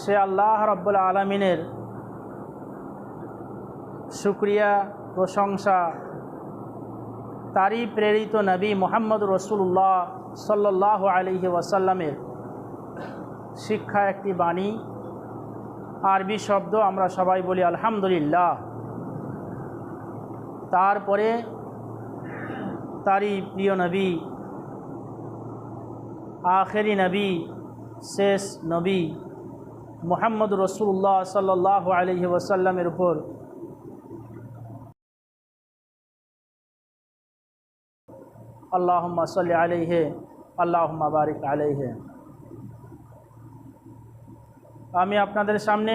সে আল্লাহ রব্বুল আলমিনের শুক্রিয়া, প্রশংসা, তারই প্রেরিত নবী মোহাম্মদ রসুল্লাহ সাল্লাহ আলহি ওয়াসাল্লামের শিক্ষা একটি বাণী। আরবি শব্দ আমরা সবাই বলি আলহামদুলিল্লাহ। তারপরে তারই প্রিয় নবী, আখেরি নবী, শেষ নবী মোহাম্মদ রসুল্লাহ সাল্লাহ আলহি ওয়াসাল্লামের উপর। আল্লাহম্মা সাল্লি আলাইহে, আল্লাহম্মা বারিক আলাইহে। আমি আপনাদের সামনে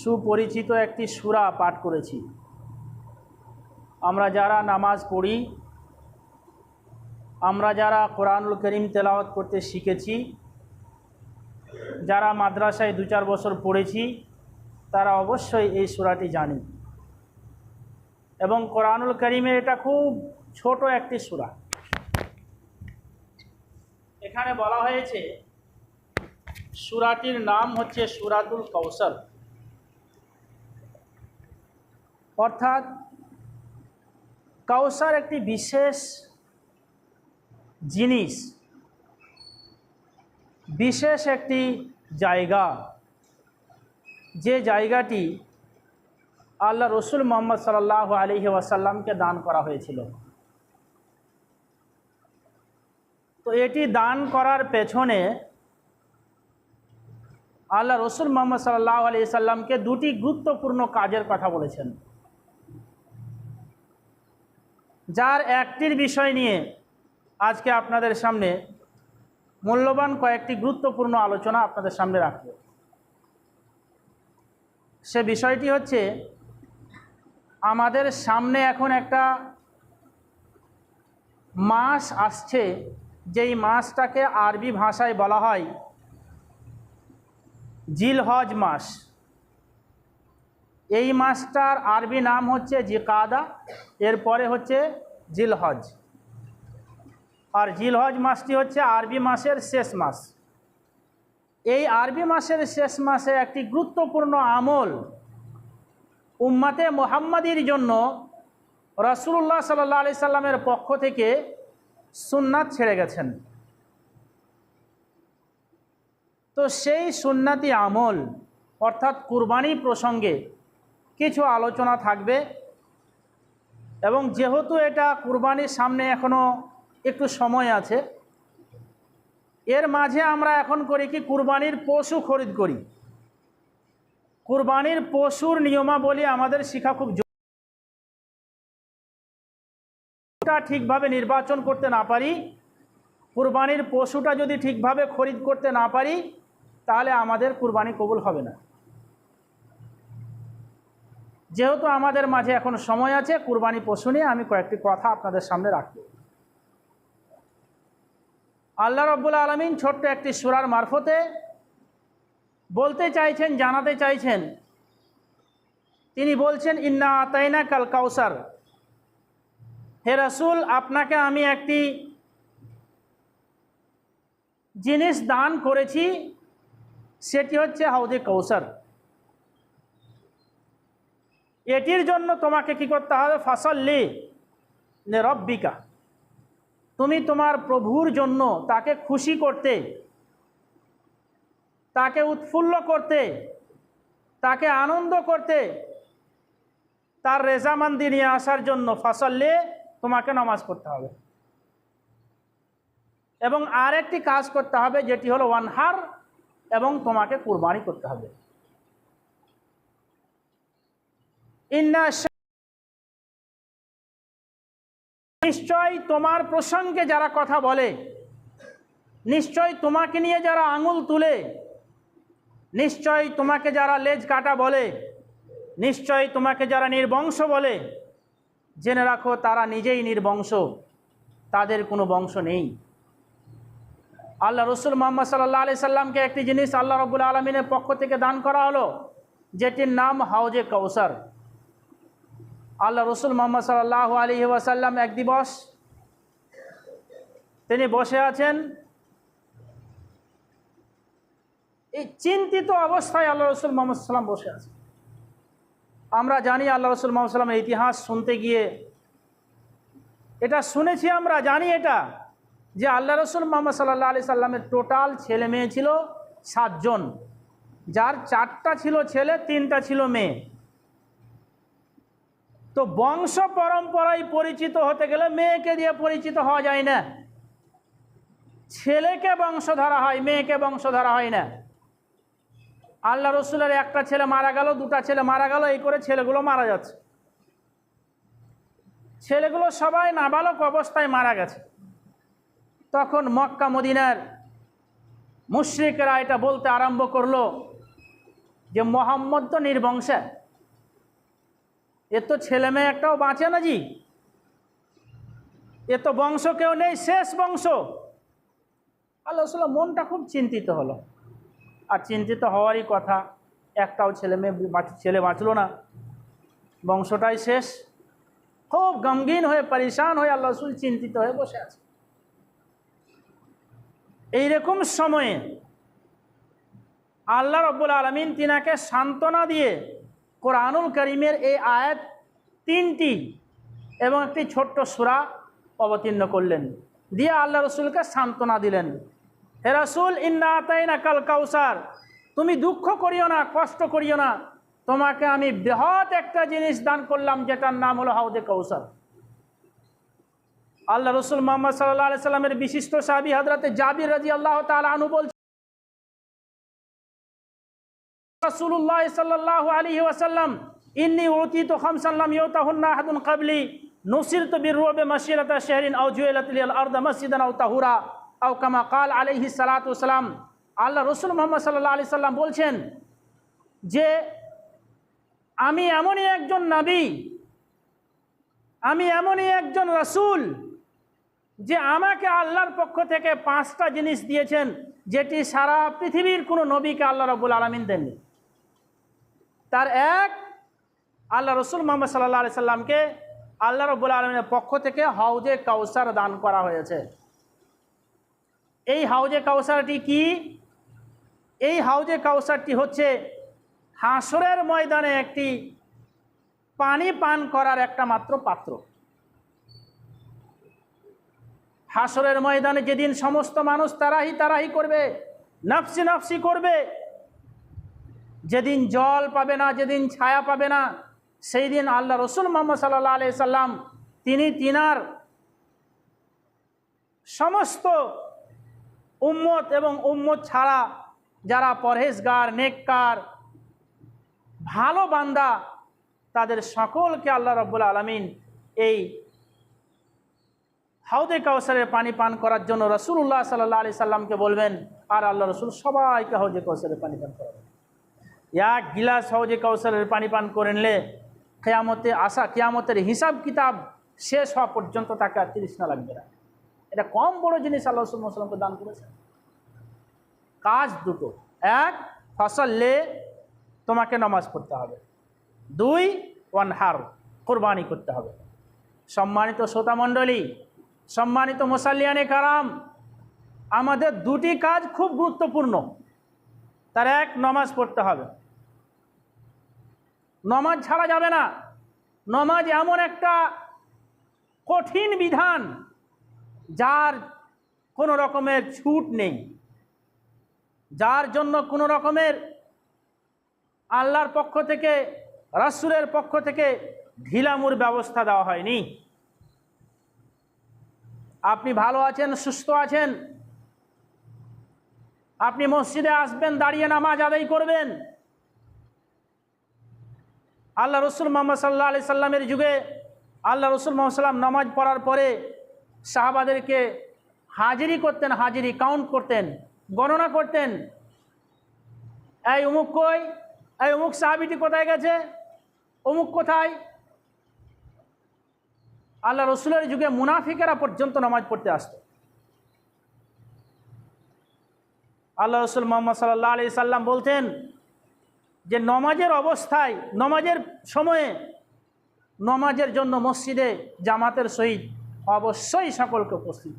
সুপরিচিত একটি সুরা পাঠ করেছি। আমরা যারা নামাজ পড়ি, আমরা যারা কোরআনুল করিম তেলাওয়াত করতে শিখেছি যারা মাদ্রাসায় দু চার বছর পড়েছি, তারা অবশ্যই এই সুরাটি জানি। এবং কোরআনুল করিমের এটা খুব ছোট একটি সুরা। এখানে বলা হয়েছে, সুরাটির নাম হচ্ছে সুরাতুল কৌশল অর্থাৎ কৌসার একটি বিশেষ জিনিস বিশেষ একটি জায়গা। যে জায়গাটি আল্লাহ রসুল মোহাম্মদ সাল্লাহ আলহি ওয়াসাল্লামকে দান করা হয়েছিল। তো এটি দান করার পেছনে আল্লাহ রসুল মোহাম্মদ সাল্লাহ আলি সাল্লামকে দুটি গুরুত্বপূর্ণ কাজের কথা বলেছেন। যার একটির বিষয় নিয়ে আজকে আপনাদের সামনে মূল্যবান কয়েকটি গুরুত্বপূর্ণ আলোচনা আপনাদের সামনে রাখব। সে বিষয়টি হচ্ছে, আমাদের সামনে এখন একটা মাস আসছে, যেই মাসটাকে আরবি ভাষায় বলা হয় জিলহজ মাস। এই মাসটার আরবি নাম হচ্ছে জিকাদা, এরপরে হচ্ছে জিলহজ। আর জিলহজ মাসটি হচ্ছে আরবি মাসের শেষ মাস। এই আরবি মাসের শেষ মাসে একটি গুরুত্বপূর্ণ আমল উম্মাতে মোহাম্মদীর জন্য রসুল্লাহ সাল্লাহ আলি সাল্লামের পক্ষ থেকে সুন্নাত ছেড়ে গেছেন। তো সেই সুন্নাতি আমল, অর্থাৎ কুরবানি প্রসঙ্গে কিছু আলোচনা থাকবে এবং যেহেতু এটা কুরবানির সামনে এখনও একটু সময় আছে। এর মাঝে আমরা এখন করি কি, কুরবানির পশু খরিদ করি। কুরবানির পশুর নিয়মাবলী আমাদের শিখা খুব ঠিকভাবে নির্বাচন করতে না পারি, কুরবানির পশুটা যদি ঠিকভাবে খরিদ করতে না পারি, তাহলে আমাদের কুরবানি কবুল হবে না। যেহেতু আমাদের মাঝে এখন সময় আছে, কুরবানি পশু নিয়ে আমি কয়েকটি কথা আপনাদের সামনে রাখব। আল্লাহ রব্বুল আলমিন ছোট্ট একটি সুরার মারফতে বলতে চাইছেন, জানাতে চাইছেন। তিনি বলছেন, ইন্না আতাইনা কাল কাউসার। হে রসুল, আপনাকে আমি একটি জিনিস দান করেছি, সেটি হচ্ছে হাউদে কৌসার এটির জন্য তোমাকে কি করতে হবে? ফাসল্লি রব্বিকা। তুমি তোমার প্রভুর জন্য তাকে খুশি করতে, তাকে উৎফুল্ল করতে, তাকে আনন্দ করতে, তার রেজামান্দি নিয়ে আসার জন্য ফসল্লে তোমাকে নামাজ পড়তে হবে। এবং আর একটি কাজ করতে হবে, যেটি হলো ওয়ানহার এবং তোমাকে কুরবানি করতে হবে। নিশ্চয় তোমার প্রসঙ্গে যারা কথা বলে, নিশ্চয় তোমাকে নিয়ে যারা আঙুল তুলে, নিশ্চয় তোমাকে যারা লেজ কাটা বলে, নিশ্চয় তোমাকে যারা নির্বংশ বলে, জেনে রাখো তারা নিজেই নির্বংশ, তাদের কোনো বংশ নেই। আল্লাহ রসুল মোহাম্মদ সাল্লাহ আলি সাল্লামকে একটি জিনিস আল্লাহ রবুল আলমিনের পক্ষ থেকে দান করা হলো, যেটির নাম হাউজে কৌসার আল্লাহ রসুল মোহাম্মদ সাল্লাহ আলী ওয়াসাল্লাম এক দিবস তিনি বসে আছেন। এই চিন্তিত অবস্থায় আল্লাহ রসুল মোহাম্মদ সাল্লাম বসে আছেন। আমরা জানি আল্লাহ রসুল মোহাম্মদ সাল্লামের ইতিহাস শুনতে গিয়ে, এটা শুনেছি আমরা, জানি এটা, যে আল্লাহ রসুল মোহাম্মদ সাল্লাহ আলি সাল্লামের টোটাল ছেলে মেয়ে ছিল সাতজন। যার চারটা ছিল ছেলে, তিনটা ছিল মেয়ে। তো বংশ পরম্পরায় পরিচিত হতে গেলে মেয়েকে দিয়ে পরিচিত হওয়া যায় না। ছেলেকে বংশ ধরা হয়, মেয়েকে বংশ ধরা হয় না। আল্লাহ রসুলের একটা ছেলে মারা গেল, দুটা ছেলে মারা গেল, এই করে ছেলেগুলো মারা যাচ্ছে। ছেলেগুলো সবাই নাবালক অবস্থায় মারা গেছে। তখন মক্কা মদিনার মুশ্রিকরা এটা বলতে আরম্ভ করল যে, মোহাম্মদ তো নির্বংশে। এ তো ছেলে মেয়ে একটাও বাঁচে না জি। এ তো বংশ কেউ নেই, শেষ বংশ। আল্লাহ মনটা খুব চিন্তিত হলো। আর চিন্তিত হওয়ারই কথা, একটাও ছেলে মেয়ে ছেলে বাঁচলো না। বংশটাই শেষ। খুব গমগীন হয়ে, পরিশান হয়ে আল্লাহ রসুল চিন্তিত হয়ে বসে আছে। এইরকম সময়ে আল্লাহ রব্বুল আলমিন তিনাকে সান্ত্বনা দিয়ে কোরআনুল করিমের এই আয়াত তিনটি এবং একটি ছোট্ট সুরা অবতীর্ণ করলেন। দিয়ে আল্লাহ রসুলকে সান্ত্বনা দিলেন। হে রসুল, ইন্না কাল কাউসার, তুমি দুঃখ করিও না, কষ্ট করিও না। তোমাকে আমি বৃহৎ একটা জিনিস দান করলাম, যেটার নাম হলো হাউদে কৌসার আল্লাহ রসুল মোহাম্মদ সাল্লাহ সাল্লামের বিশিষ্ট সাহাবি হাজরাতে জাবির রাজি আল্লাহ তালা আনু বলছেন রাসূলুল্লাহ সাল্লাল্লাহু আলাইহি ওয়াসাল্লাম, ইন্নী উতিতু খামসান লাম ইউতাহুন্না আহাদুন ক্বাবলি, নুসিরতু বিররুবি মাসিরাতা শাহরিন আও জুইলাত লিল আরদ মাসজিদান আও তাহুরা, আও কামা কাল আলাইহি সালাতু ওয়াসালাম। আল্লাহ রসুল মোহাম্মদ সাল্লাল্লাহু আলাইহি সাল্লাম বলছেন যে, আমি এমনই একজন নবী, আমি এমনই একজন রাসূল যে আমাকে আল্লাহর পক্ষ থেকে পাঁচটা জিনিস দিয়েছেন, যেটি সারা পৃথিবীর কোনো নবীকে আল্লাহ রবুল আলমিন দেননি। তার এক আল্লাহ রসুল মোহাম্মদ সাল্লাহ আলি সাল্লামকে আল্লাহ রবুল আলমিনের পক্ষ থেকে হাউজে কাউসার দান করা হয়েছে। এই হাউজে কাউসারটি কি? এই হাউজে কাউসারটি হচ্ছে হাঁসরের ময়দানে একটি পানি পান করার একটা মাত্র পাত্র। হাসরের ময়দানে যেদিন সমস্ত মানুষ তারাহি তারাহি করবে, নাফসি নাফসি করবে যেদিন জল পাবে না, যেদিন ছায়া পাবে না, সেই দিন আল্লাহ রসুল মোহাম্মদ সাল্লাহ আলি সাল্লাম, তিনি তিনার সমস্ত উম্মত এবং উম্মত ছাড়া যারা পরহেজগার, নেককার, ভালো বান্দা, তাদের সকলকে আল্লাহ রব্বুল আলমিন এই হাউদে কাউসারের পানি পান করার জন্য রসুল্লাহ সাল্লাহ আলি সাল্লামকে বলবেন, আর আল্লাহ রসুল সবাইকে হাউজে কাউসারের পানি পান করাবেন। এক গিলাস হাউজে কৌশলের পানি পান করে নিলে কেয়ামতে আসা কেয়ামতের হিসাব কিতাব শেষ হওয়া পর্যন্ত তাকে আর তৃষ্ণা লাগবে না এটা কম বড় জিনিস আল্লাহ সাল্লামকে দান করেছেন কাজ দুটো এক ফসললে তোমাকে নমাজ পড়তে হবে দুই ওয়ান হার কোরবানি করতে হবে সম্মানিত শ্রোতামণ্ডলী সম্মানিত মোসাল্লিয়ানে কারাম আমাদের দুটি কাজ খুব গুরুত্বপূর্ণ। তার এক নমাজ পড়তে হবে। নমাজ ছাড়া যাবে না। নমাজ এমন একটা কঠিন বিধান যার কোনো রকমের ছুট নেই। যার জন্য কোনো রকমের আল্লাহর পক্ষ থেকে, রাসুলের পক্ষ থেকে ঢিলামুর ব্যবস্থা দেওয়া হয়নি। আপনি ভালো আছেন, সুস্থ আছেন? আপনি মসজিদে আসবেন, দাঁড়িয়ে নামাজ আদায় করবেন। আল্লাহ রসুল মোহাম্মদ সাল্লাহ আলি সাল্লামের যুগে আল্লাহ রসুল মোহাম্মদ সাল্লাম নামাজ পড়ার পরে সাহাবাদেরকে হাজিরি করতেন, হাজিরি কাউন্ট করতেন, গণনা করতেন। এই অমুক কই? এই অমুক সাহাবিটি কোথায় গেছে? অমুক কোথায়? আল্লাহ রসুলের যুগে মুনাফিকেরা পর্যন্ত নামাজ পড়তে আসত। আল্লাহ রসুল মোহাম্মদ সাল্লাহ আলি সাল্লাম বলতেন যে নমাজের অবস্থায়, নমাজের সময়ে নমাজের জন্য মসজিদে জামাতের সহিত অবশ্যই সকলকে উপস্থিত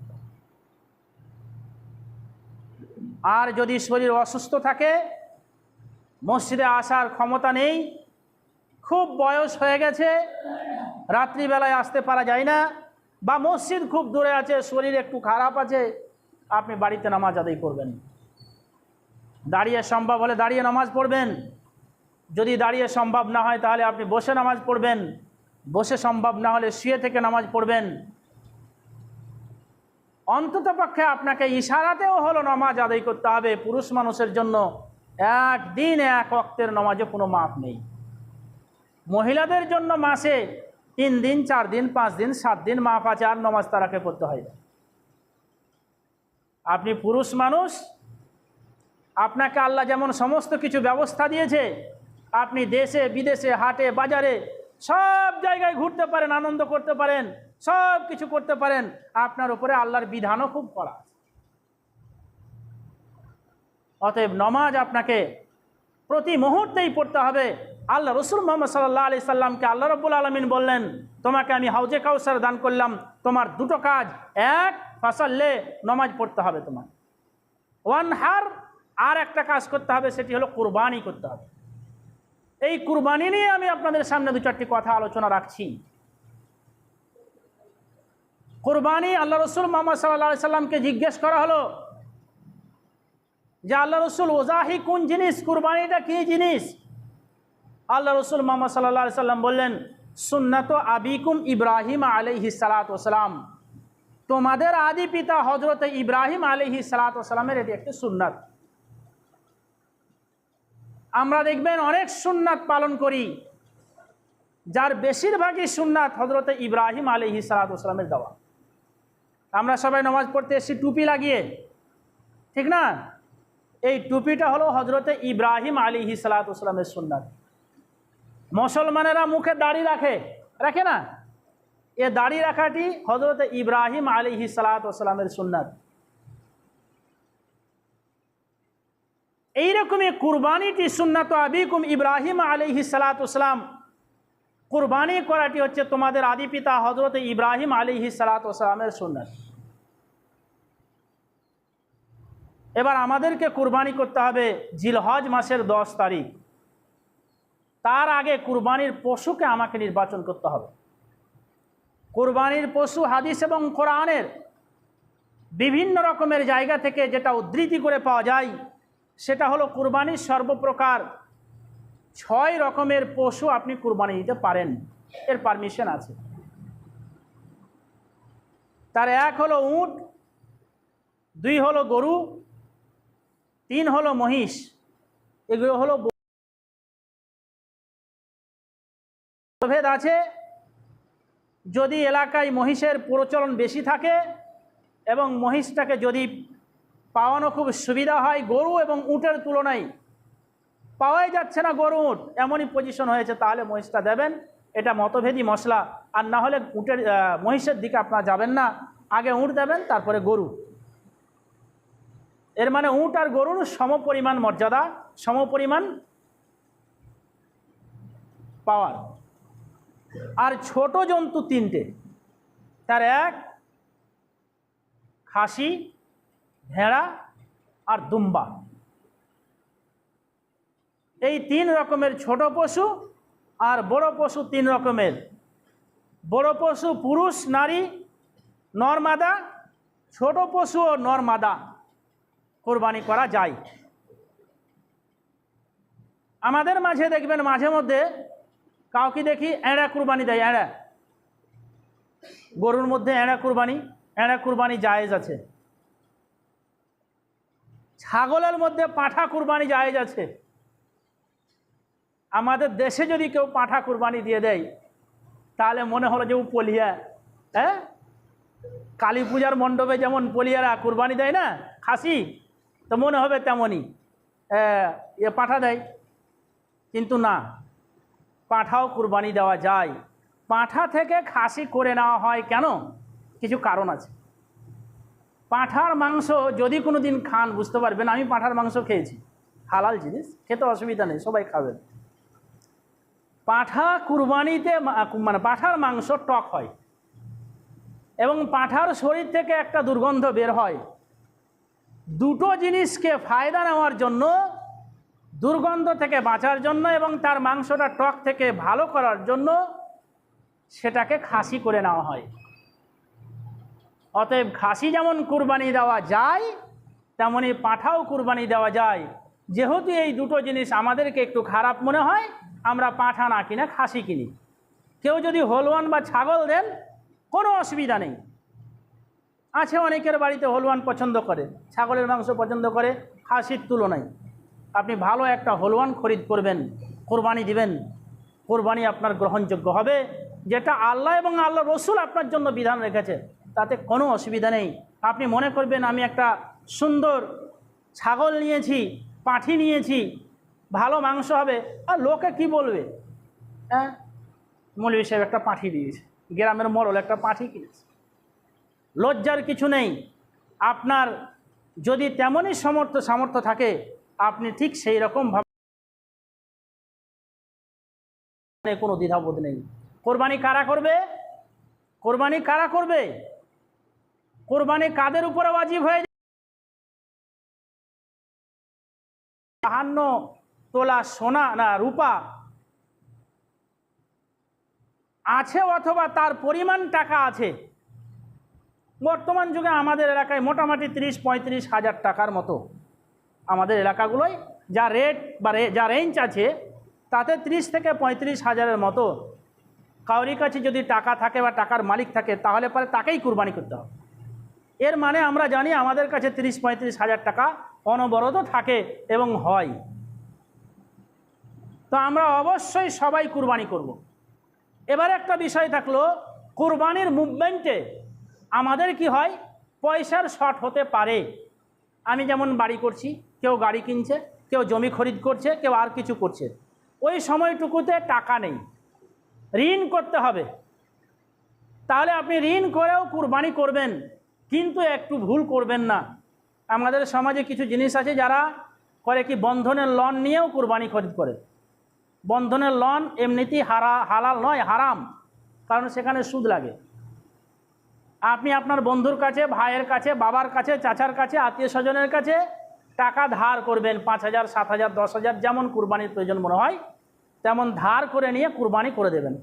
আর যদি শরীর অসুস্থ থাকে, মসজিদে আসার ক্ষমতা নেই, খুব বয়স হয়ে গেছে, রাত্রিবেলায় আসতে পারা যায় না, বা মসজিদ খুব দূরে আছে, শরীর একটু খারাপ আছে, আপনি বাড়িতে নামাজ আদায় করবেন দাঁড়িয়ে সম্ভব হলে দাঁড়িয়ে নামাজ পড়বেন। যদি দাঁড়িয়ে সম্ভব না হয় তাহলে আপনি বসে নামাজ পড়বেন। বসে সম্ভব না হলে শুয়ে থেকে নামাজ পড়বেন। অন্তত পক্ষে আপনাকে ইশারাতেও হলো নামাজ আদায় করতে হবে পুরুষ মানুষের জন্য। একদিন এক অক্তের নামাজে কোনো মাপ নেই। মহিলাদের জন্য মাসে তিন দিন, চার দিন, পাঁচ দিন, সাত দিন মাপ আছে আর নমাজ তারাকে পড়তে হয়। আপনি পুরুষ মানুষ আপনাকে আল্লাহ যেমন সমস্ত কিছু ব্যবস্থা দিয়েছে, আপনি দেশে, বিদেশে, হাটে, বাজারে সব জায়গায় ঘুরতে পারেন, আনন্দ করতে পারেন, সব কিছু করতে পারেন, আপনার উপরে আল্লাহর বিধানও খুব করা অতএব নমাজ আপনাকে প্রতি মুহূর্তেই পড়তে হবে। আল্লাহ রসুল মোহাম্মদ সাল্লাহ আলি সাল্লামকে আল্লাহ রব্বুল আলমিন বললেন, তোমাকে আমি হাউজে কাউসার দান করলাম, তোমার দুটো কাজ, এক, ফাসাল্লে নমাজ পড়তে হবে তোমার ওয়ান হার আর একটা কাজ করতে হবে, সেটি হলো কুরবানি করতে হবে। এই কুরবানি নিয়ে আমি আপনাদের সামনে দু চারটি কথা আলোচনা রাখছি। কুরবানি আল্লাহ রসুল মোহাম্মদ সাল্লাহ সাল্লামকে জিজ্ঞেস করা হলো যে আল্লাহ রসুল, ওজাহি কোন জিনিস? কুরবানিটা কী জিনিস? আল্লাহ রসুল মোহাম্মদ সাল্লাহ সাল্লাম বললেন, সুন্নত আবিকুম ইব্রাহিম আলহি সালাতাম তোমাদের আদি পিতা হজরত ইব্রাহিম আলহি সালাতামের এটি একটি সুন্নাত। আমরা দেখবেন অনেক সুন্নাত পালন করি। যার বেশিরভাগই সুন্নাত হজরত ইব্রাহিম আলহি সালাতামের দেওয়া। আমরা সবাই নামাজ পড়তে এসেছি, টুপি লাগিয়ে। ঠিক না? এই টুপিটা হলো হজরতে ইব্রাহিম আলী সালাতামের সুন্নাত। মুসলমানেরা মুখে দাড়ি রাখে রাখে না? এ দাড়ি রাখাটি হজরত ইব্রাহিম আলী সালাতামের সুন্নাত। এইরকমই কুরবানিটি সুন্নাত আবিকুম ইব্রাহিম আলিহি সালাতাম কুরবানি করাটি হচ্ছে তোমাদের আদি পিতা হজরত ইব্রাহিম আলিহি সালাতামের সুন্নাত। এবার আমাদেরকে কুরবানি করতে হবে জিলহজ মাসের দশ তারিখ। তার আগে কুরবানির পশুকে আমাকে নির্বাচন করতে হবে। কুরবানির পশু হাদিস এবং কোরআনের বিভিন্ন রকমের জায়গা থেকে যেটা উদ্ধৃতি করে পাওয়া যায় সেটা হলো কুরবানির সর্বপ্রকার ছয় রকমের পশু আপনি কুরবানি দিতে পারেন। এর পারমিশন আছে। তার এক হলো উট, দুই হলো গরু, তিন হলো মহিষ, এগুলো হলো ভেদ আছে। যদি এলাকায় মহিষের প্রচলন বেশি থাকে এবং মহিষটাকে যদি পাওয়ানো খুব সুবিধা হয় গরু এবং উটের তুলনায়। পাওয়াই যাচ্ছে না গরু উট, এমনই পজিশন হয়েছে, তাহলে মহিষটা দেবেন। এটা মতভেদী মশলা, আর না হলে উটের মহিষের দিকে আপনারা যাবেন না। আগে উট দেবেন, তারপরে গরু। এর মানে উট আর গরুর সমপরিমাণ মর্যাদা, সমপরিমাণ পাওয়ার আর ছোট জন্তু তিনটে, তার এক, খাসি ভেড়া আর দুম্বা। এই তিন রকমের ছোট পশু আর বড় পশু তিন রকমের। বড় পশু পুরুষ, নারী, নর্মাদা, ছোট পশু ও নর্মাদা কোরবানি করা যায়। আমাদের মাঝে দেখবেন মাঝে মধ্যে কাউকে দেখি এঁড়া কুরবানি দেয়, এঁড়া। গরুর মধ্যে এঁড়া কুরবানি এঁড়া কুরবানি জায়েজ আছে। ছাগলের মধ্যে পাঁঠা কুরবানি জায়েজ আছে। আমাদের দেশে যদি কেউ পাঁঠা কুরবানি দিয়ে দেয়, তাহলে মনে হলো যে ও পলিয়া। হ্যাঁ? কালী পূজার মণ্ডপে যেমন পলিয়ারা কুরবানি দেয় না, খাসি, তো মনে হবে তেমনই। এ পাঠা দেয়। কিন্তু না, পাঁঠাও কুরবানি দেওয়া যায়। পাঁঠা থেকে খাসি করে নেওয়া হয় কেন? কিছু কারণ আছে। পাঁঠার মাংস যদি কোনো দিন খান, বুঝতে পারবেন, আমি পাঁঠার মাংস খেয়েছি। হালাল জিনিস, খেতে অসুবিধা নেই, সবাই খাবেন পাঁঠা কুরবানিতে মানে পাঁঠার মাংস টক হয় এবং পাঁঠার শরীর থেকে একটা দুর্গন্ধ বের হয়। দুটো জিনিসকে ফায়দা নেওয়ার জন্য, দুর্গন্ধ থেকে বাঁচার জন্য এবং তার মাংসটা টক থেকে ভালো করার জন্য সেটাকে খাসি করে নেওয়া হয়। অতএব খাসি যেমন কুরবানি দেওয়া যায়, তেমনি পাঁঠাও কুরবানি দেওয়া যায়। যেহেতু এই দুটো জিনিস আমাদেরকে একটু খারাপ মনে হয়, আমরা পাঁঠা না কিনে খাসি কিনি। কেউ যদি হলওয়ান বা ছাগল দেন, কোনো অসুবিধা নেই। আছে অনেকের বাড়িতে হলওয়ান পছন্দ করে, ছাগলের মাংস পছন্দ করে, খাসির তুলনায়। আপনি ভালো একটা হলওয়ান খরিদ করবেন, কোরবানি দিবেন, কোরবানি আপনার গ্রহণযোগ্য হবে, যেটা আল্লাহ এবং আল্লাহ রসুল আপনার জন্য বিধান রেখেছে। তাতে কোনো অসুবিধা নেই। আপনি মনে করবেন আমি একটা সুন্দর ছাগল নিয়েছি, পাঠি নিয়েছি, ভালো মাংস হবে। আর লোকে কি বলবে? হ্যাঁ? মৌলী সাহেব একটা পাঠি দিয়েছে। গ্রামের মরল একটা পাঠি কিনেছে। লজ্জার কিছু নেই। আপনার যদি তেমনই সমর্থ সামর্থ্য থাকে, আপনি ঠিক সেই রকমভাবে কোনো দ্বিধাবোধ নেই। কোরবানি কারা করবে? কোরবানি কারা করবে? কোরবানি কাদের উপরে ওয়াজিব হয়ে যায়? বাহান্ন তোলা সোনা না রূপা আছে অথবা তার পরিমাণ টাকা আছে? বর্তমান যুগে আমাদের এলাকায় মোটামুটি তিরিশ, পঁয়ত্রিশ হাজার টাকার মতো আমাদের এলাকাগুলোয় যা রেট বা যা রেঞ্জ আছে, তাতে ত্রিশ থেকে পঁয়ত্রিশ হাজারের মতো। কাউরি কাছে যদি টাকা থাকে বা টাকার মালিক থাকে, তাহলে পরে তাকেই কুরবানি করতে হবে। এর মানে আমরা জানি আমাদের কাছে তিরিশ পঁয়ত্রিশ হাজার টাকা অনবরত থাকে এবং হয়। তো আমরা অবশ্যই সবাই কুরবানি করব। এবার একটা বিষয় থাকল, কুরবানির মুভমেন্টে আমাদের কি হয়? পয়সার শর্ট হতে পারে। আমি যেমন বাড়ি করছি, কেউ গাড়ি কিনছে, কেউ জমি খরিদ করছে, কেউ আর কিছু করছে। ওই সময়টুকুতে টাকা নেই। ঋণ করতে হবে। তাহলে আপনি ঋণ করেও কুরবানি করবেন। কিন্তু একটু ভুল করবেন না। আমাদের সমাজে কিছু জিনিস আছে যারা করে কি বন্ধনের লোন নিয়েও কুরবানি খরিদ করে। বন্ধনের লোন এমনিতেই হারা, হালাল নয়, হারাম, কারণ সেখানে সুদ লাগে। আপনি আপনার বন্ধুর কাছে, ভাইয়ের কাছে, বাবার কাছে, চাচার কাছে, আত্মীয় স্বজনের কাছে টাকা ধার করবেন, পাঁচ হাজার, সাত হাজার, দশ হাজার, যেমন কুরবানির প্রয়োজন মনে হয়, তেমন ধার করে নিয়ে কুরবানি করে দেবেন।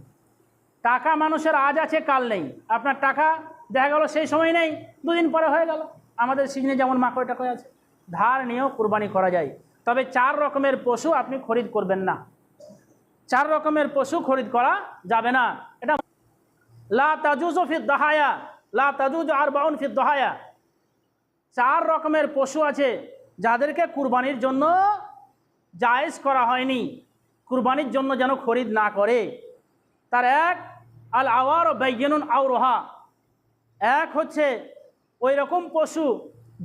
টাকা মানুষের আজ আছে, কাল নেই। আপনার টাকা দেখা গেল সেই সময় নেই, দুদিন পরে হয়ে গেল। আমাদের সিজনে যেমন মাকড় টাকা আছে, ধার নিয়েও কোরবানি করা যায়। তবে চার রকমের পশু আপনি খরিদ করবেন না। চার রকমের পশু খরিদ করা যাবে না। এটা লা তাজুজ ফির দহায়া, লা তাজুজ আর বাউন ফির দহায়া। চার রকমের পশু আছে যাদেরকে কুরবানির জন্য জায়েজ করা হয়নি। কুরবানির জন্য যেন খরিদ না করে। তার এক, আল আওয়ার ও বৈজ্ঞানুন আউরোহা এক হচ্ছে ওই রকম পশু,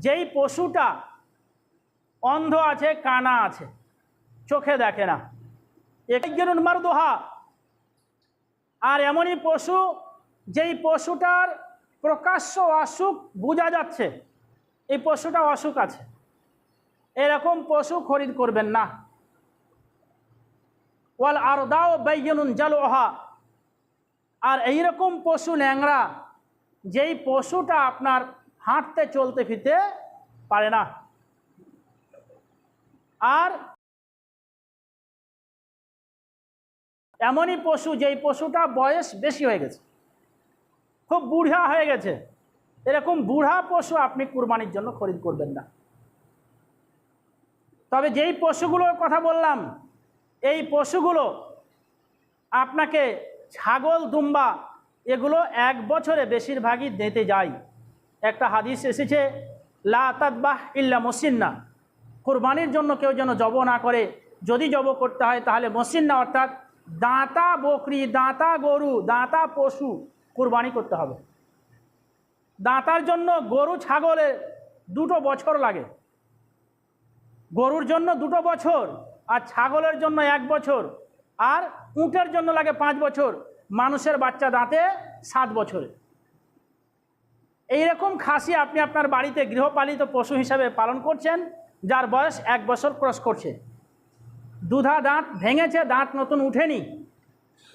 যেই পশুটা অন্ধ আছে, কানা আছে, চোখে দেখে না। একজনুন মারদোহা। আর এমনই পশু, যেই পশুটার প্রকাশ্য অসুখ বোঝা যাচ্ছে, এই পশুটা অসুখ আছে। এরকম পশু খরিদ করবেন না। ওয়াল আর দাও বৈজ্ঞানুন জালোহা আর এইরকম পশু ন্যাংরা যেই পশুটা আপনার হাঁটতে, চলতে, ফিরতে পারে না। আর এমনই পশু যেই পশুটা বয়স বেশি হয়ে গেছে, খুব বুড়া হয়ে গেছে, এরকম বুড়া পশু আপনি কুরবানির জন্য খরিদ করবেন না। তবে যেই পশুগুলোর কথা বললাম, এই পশুগুলো আপনাকে ছাগল, দুম্বা এগুলো এক বছরে বেশিরভাগই দিতে যায়। একটা হাদিস এসেছে, লা তাদবাহ ইল্লা মসিন্না। কোরবানির জন্য কেউ যেন জব না করে, যদি জব করতে হয় তাহলে মসিন্না অর্থাৎ দাঁতা বকরি, দাঁতা গরু, দাঁতা পশু কোরবানি করতে হবে। দাঁতার জন্য গরু ছাগলের দুটো বছর লাগে। গরুর জন্য দুটো বছর আর ছাগলের জন্য এক বছর আর উটের জন্য লাগে পাঁচ বছর। মানুষের বাচ্চা দাঁতে সাত বছরে। এইরকম খাসি আপনি আপনার বাড়িতে গৃহপালিত পশু হিসাবে পালন করছেন, যার বয়স এক বছর ক্রস করছে। দুধা দাঁত ভেঙেছে, দাঁত নতুন উঠেনি।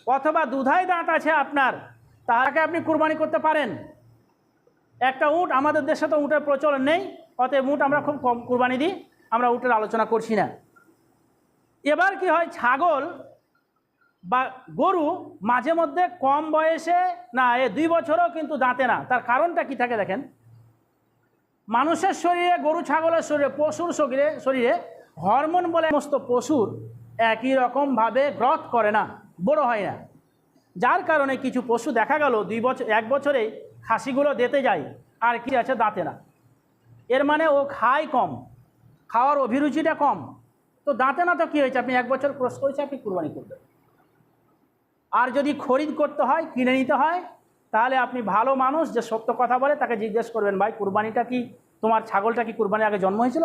অথবা দুধাই দাঁত আছে আপনার, তাহাকে আপনি কুরবানি করতে পারেন। একটা উট আমাদের দেশে তো উটের প্রচলন নেই, অতএব উট আমরা খুব কম কুরবানি দিই, আমরা উটের আলোচনা করছি না। এবার কি হয়, ছাগল বা গরু মাঝে মধ্যে কম বয়সে, না, এ দুই বছরও কিন্তু দাঁতে না। তার কারণটা কি থাকে দেখেন? মানুষের শরীরে, গরু ছাগলের শরীরে, পশুর শরীরে শরীরে হরমোন বলে সমস্ত পশুর একই রকমভাবে গ্রথ করে না, বড় হয় না। যার কারণে কিছু পশু দেখা গেল, দুই বছর এক বছরে খাসিগুলো দিতে যায়, আর কি আছে দাঁতে না। এর মানে ও খায় কম, খাওয়ার অভিরুচিটা কম। তো দাঁতে না তো কী হয়েছে? আপনি এক বছর ক্রস করেছে আপনি কুরবানি করবেন। আর যদি খরিদ করতে হয়, কিনে নিতে হয়, তাহলে আপনি ভালো মানুষ যে সত্য কথা বলে তাকে জিজ্ঞেস করবেন, ভাই, কুরবানিটা কি তোমার ছাগলটা কি কুরবানি আগে জন্ম হয়েছিল?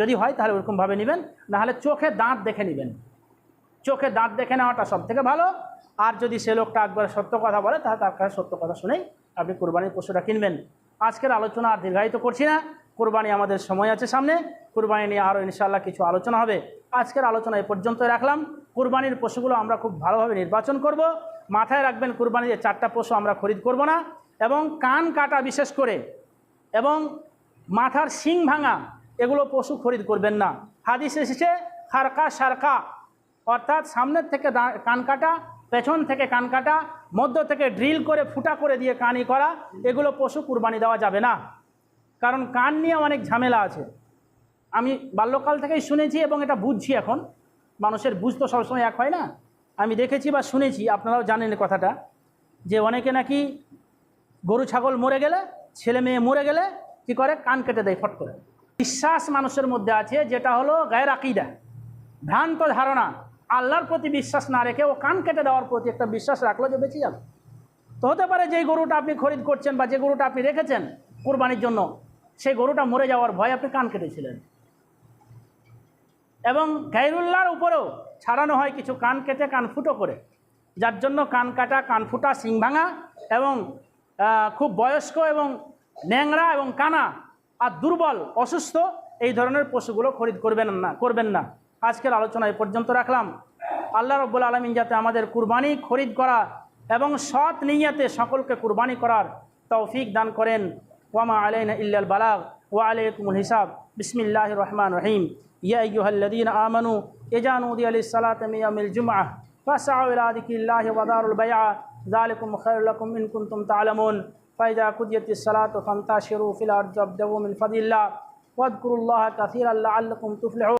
যদি হয়, তাহলে ওরকমভাবে নেবেন, নাহলে চোখে দাঁত দেখে নেবেন। চোখে দাঁত দেখে নেওয়াটা সব থেকে ভালো। আর যদি সে লোকটা একবার সত্য কথা বলে, তাহলে তার কাছে সত্য কথা শুনেই আপনি কোরবানির পশুটা কিনবেন। আজকের আলোচনা আর দীর্ঘায়িত করছি না। কোরবানি আমাদের সময় আছে সামনে। কোরবানি নিয়ে আরও ইনশাল্লাহ কিছু আলোচনা হবে। আজকের আলোচনা এ পর্যন্ত রাখলাম। কোরবানির পশুগুলো আমরা খুব ভালোভাবে নির্বাচন করব। মাথায় রাখবেন কোরবানির চারটা পশু আমরা খরিদ করব না। এবং কান কাটা বিশেষ করে এবং মাথার শিং ভাঙা এগুলো পশু খরিদ করবেন না। হাদিস এসেছে, খারকা সারকা অর্থাৎ সামনের থেকে কান কাটা, পেছন থেকে কান কাটা, মধ্য থেকে ড্রিল করে, ফুটা করে দিয়ে কানি করা, এগুলো পশু কুরবানি দেওয়া যাবে না। কারণ কান নিয়ে অনেক ঝামেলা আছে। আমি বাল্যকাল থেকেই শুনেছি এবং এটা বুঝছি এখন। মানুষের বুঝ তো সবসময় এক হয় না। আমি দেখেছি বা শুনেছি, আপনারাও জানেন কথাটা, যে অনেকে নাকি গরু, ছাগল মরে গেলে, ছেলে মেয়ে মরে গেলে কি করে? কান কেটে দেয় ফট করে। বিশ্বাস মানুষের মধ্যে আছে, যেটা হলো গায়ের আকিদা। ভ্রান্ত ধারণা। আল্লাহর প্রতি বিশ্বাস না রেখে ও কান কেটে দেওয়ার প্রতি একটা বিশ্বাস রাখল যে বেঁচে যাবে। তো হতে পারে যে গরুটা আপনি খরিদ করছেন বা যে গরুটা আপনি রেখেছেন কোরবানির জন্য সেই গরুটা মরে যাওয়ার ভয় আপনি কান কেটেছিলেন। এবং গাইরুল্লাহর উপরেও ছাড়ানো হয় কিছু কান কেটে, কান ফুটো করে। যার জন্য কান কাটা, কান ফুটা, শিং ভাঙা এবং খুব বয়স্ক এবং ন্যাংরা এবং কানা আর দুর্বল, অসুস্থ এই ধরনের পশুগুলো খরিদ করবেন না করবেন না। আজকের আলোচনা এ পর্যন্ত রাখলাম। আল্লাহ রব্বুল আলমিন যাতে আমাদের কুরবানি খরিদ করা এবং সৎ নিয়াতে সকলকে কুরবানি করার তৌফিক দান করেন। وما علينا إلا البلاغ وعليكم الحساب. بسم الله الرحمن الرحيم. يا أيها الذين آمنوا إذا نودي للصلاة من يوم الجمعة فاسعوا إلى ذكر الله ودار البيعة ذلكم خير لكم إن كنتم تعلمون. فإذا قضيت الصلاة فانتشروا في الأرض وابدوا من فضل الله. واذكروا الله كثيرا لعلكم تفلحون.